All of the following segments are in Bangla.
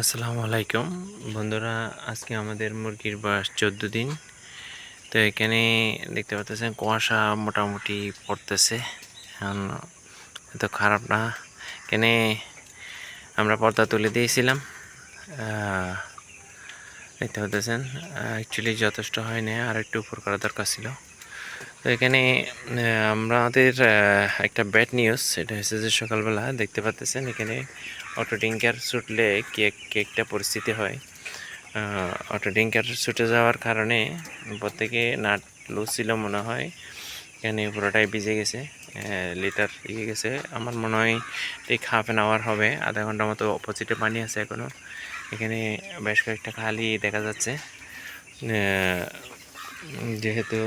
আসসালামু আলাইকুম। বন্ধুরা, আজকে আমাদের মুরগির বয়স চোদ্দ দিন। তো এখানে দেখতে পাচ্ছেন কুয়াশা মোটামুটি পড়তেছে। এত খারাপ না। এখানে আমরা পর্দা তুলে দিয়েছিলাম। দেখতে পাচ্ছেন অ্যাকচুয়ালি যথেষ্ট হয়নি আর একটু উপর করা দরকার ছিল। এখানে আমাদের একটা ব্যাড নিউজ সেটা হচ্ছে যে সকালবেলা দেখতে পাচ্ছেন এখানে অটো ডিঙ্কার ছুটলে কেক কেকটা পরিস্থিতি হয়। অটো ডিঙ্কার ছুটে যাওয়ার কারণে প্রত্যেকে নাট লুজ ছিল মনে হয়। এখানে পুরোটাই ভিজে গেছে লিটার ইয়ে গেছে। আমার মনে হয় ঠিক হাফ অ্যান আওয়ার হবে, আধা ঘণ্টার মতো অপোজিটে পানি আছে এখনও এখানে বেশ কয়েকটা খালি দেখা যাচ্ছে। যেহেতু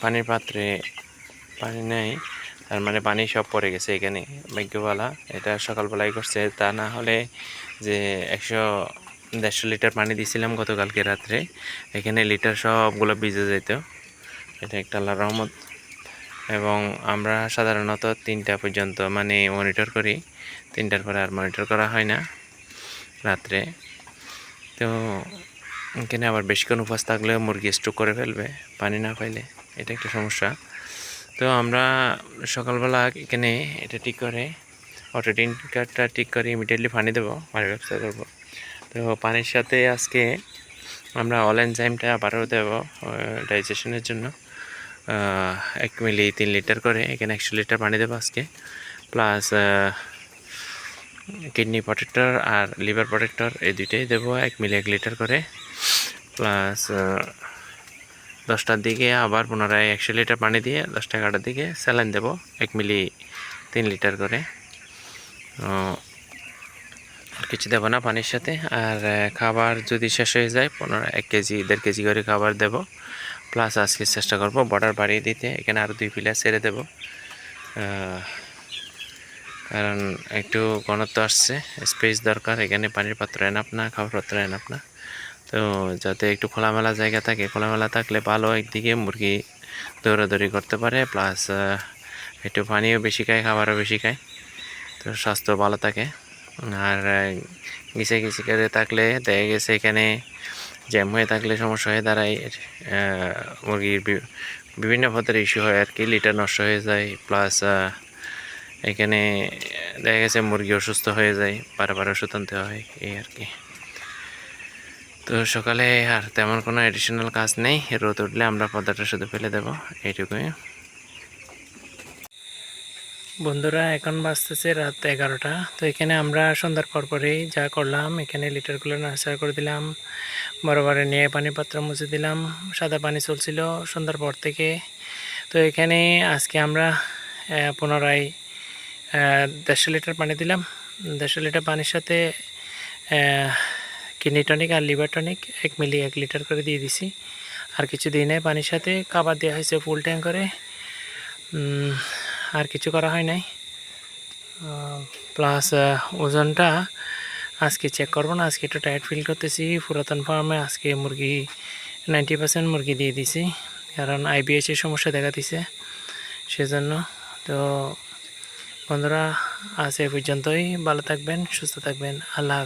পানির পাত্রে পানি নেই, তার মানে পানি সব পড়ে গেছে এখানে। ভাগ্যবালা, এটা সকালবেলায় করছে। তা না হলে যে একশো দেড়শো লিটার পানি দিয়েছিলাম গতকালকে রাত্রে, এখানে লিটার সবগুলো ভিজে যেত। এটা একটা আল্লাহ রহমত। এবং আমরা সাধারণত তিনটা পর্যন্ত মানে মনিটর করি। তিনটার পরে আর মনিটর করা হয় না রাত্রে। তো এখানে আবার বেশিক্ষণ উপবাস থাকলেও মুরগি স্ট্রোক করে ফেলবে, পানি না পাইলে এটা একটা সমস্যা। তো আমরা সকালবেলা এখানে এটা ঠিক করে অটো কার্ডটা ঠিক করে ইমিডিয়েটলি পানি দেবো, পানির ব্যবস্থা করব। তো পানির সাথে আজকে আমরা অল এনজাইমটা আবারও দেবো ডাইজেশনের জন্য। এক মিলি তিন লিটার করে এখানে একশো লিটার পানি দেবো আজকে। প্লাস কিডনি প্রোটেক্টর আর লিভার প্রোটেক্টর, এই দুইটাই দেবো, এক মিলি এক লিটার করে। প্লাস দশটার দিকে আবার পুনরায় একশো লিটার পানি দিয়ে দশটা এগারোটার দিকে স্যালাইন দেবো, এক মিলি তিন লিটার করে। কিছু দেবো না পানির সাথে, আর খাবার যদি শেষ হয়ে যায় পনেরো এক কেজি, দেড় কেজি করে খাবার দেবো। প্লাস আজকে চেষ্টা করব বর্ডার বাড়িয়ে দিতে, এখানে আরও দুই পিলার ছেড়ে দেবো। কারণ একটু ঘনত্ব আসছে স্পেস দরকার, এখানে পানির পাত্র এনাপ না খাবার পাত্র এনাপ না। তো যাতে একটু খোলামেলা জায়গা থাকে, খোলামেলা থাকলে ভালো একদিকে মুরগি দৌড়াদৌড়ি করতে পারে প্লাস একটু পানিও বেশি খায়, খাবারও বেশি খায়, তো স্বাস্থ্য ভালো থাকে। আর গিসে গিসে করে থাকলে দেখা গেছে এখানে জ্যাম হয়ে থাকলে সমস্যা হয়ে দাঁড়ায় মুরগির বিভিন্ন পথের ইস্যু হয় আর কি লিটার নষ্ট হয়ে যায় প্লাস এখানে দেখা গেছে মুরগি অসুস্থ হয়ে যায়, বারবার ওষুধ আনতে হয়, এই আর কি। তো সকালে আর তেমন কোনো অ্যাডিশনাল কাজ নেই, রোদ উঠলে আমরা পর্দাটা শুধু ফেলে দেবো, এইটুকুই। বন্ধুরা, এখন বাজতেছে রাত এগারোটা। তো এখানে আমরা সন্ধ্যার পর পরেই যা করলাম, এখানে লিটারগুলো নাচার করে দিলাম, বরাবরে নিয়ে পানি পাত্র মুছে দিলাম, সাদা পানি চলছিল সন্ধ্যার পর থেকে। তো এখানে আজকে আমরা পুনরায় দেড়শো লিটার পানি দিলাম। দেড়শো লিটার পানির সাথে কিডনি টনিক আর লিভার টনিক এক মিলি এক লিটার করে দিয়ে দিছি। আর কিছু দিই নাই পানির সাথে খাবার দেওয়া হয়েছে ফুল ট্যাঙ্ক করে। আর কিছু করা হয় নাই। প্লাস ওজনটা আজকে চেক করব না, আজকে একটু টায়ার্ড ফিল করতেছি। পুরাতন ফার্মে আজকে মুরগি নাইনটি পার্সেন্ট মুরগি দিয়ে দিছি। কারণ আইবিএস এর সমস্যা দেখা দিছে। সেজন্য তো বন্ধুরা আজ এ পর্যন্তই। ভালো থাকবেন সুস্থ থাকবেন। আল্লাহ